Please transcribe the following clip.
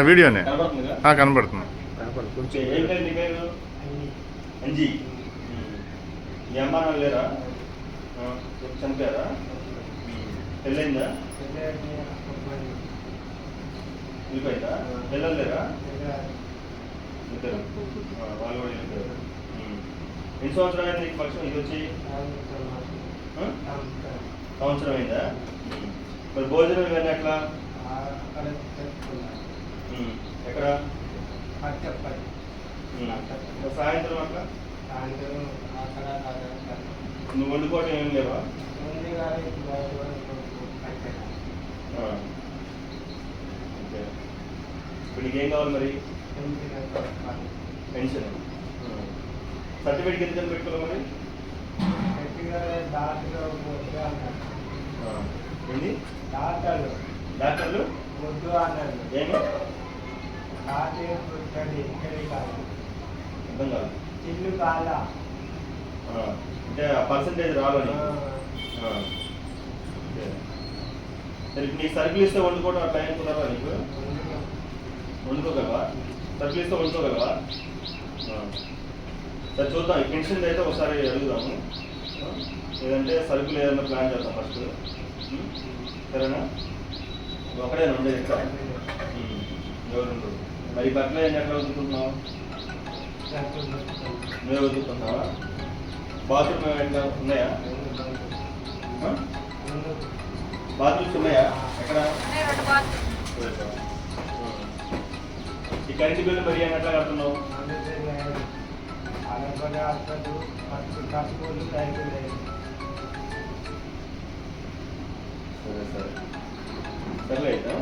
వీడియోనే. కనబడుతుంది. లేరా? ఆ, చనిపోయారా పెళ్ళైందా? వెళ్ళిపోయిందా? పిల్లలు లేరా? ఇద్దరు. ఆ, వాళ్ళు కూడా వెళ్ళిపోయారు. ఉమ్. ఎన్ని సంవత్సరాలు అయింది నీకు ఫంక్షన్? ఇది వచ్చి? సంవత్సరం అయిందా. మరి భోజనం ఇవన్నీ ఎట్లా? ఎక్కడ. మరి సాయంత్రం అట్లా నువ్వు వండుకోవటం ఏం లేవా? ఆ. ఓకే. ఇప్పుడు నీకేం కావాలి మరి? పెన్షన్ సర్టిఫికేట్ ఎంత పెట్టుకోవాలి మరి. ఏంది? డాక్టర్లు. డాక్టర్లు? వద్దు అన్నారు ఏమి? ఇక్కడి కాదు. అర్థం కాదు ఇల్లు కాదా. అంటే ఆ. పర్సంటేజ్ రావాలి నీకు సరుకులు ఇస్తే వండుకోవడం అట్లా ఏం కుదరదా నీకు? వండుకోగలవా? సరుకులు ఇస్తే వండుకోగలవా. సరే చూద్దాం. ఈ పెన్షన్ అయితే ఒకసారి అడుగుదాము. లేదంటే సరుకులు ఏదైనా ప్లాన్ చేద్దాం ఫస్ట్? సరేనా? ఒకడే ఉండేది ఇక్కడ. ఎవరు మరి బట్టలు ఏం ఎక్కడ వదులుకుంటున్నావు నువ్వే వదులుకుంటున్నావా బాత్రూమ్ ఎట్లా ఉన్నాయా? బాత్రూమ్స్ ఉన్నాయా? ఎక్కడ? ఈ కరెంటు బిల్లు మరి ఏం ఎట్లా కడుతున్నావు? సరే సరే. సర్లే అయితే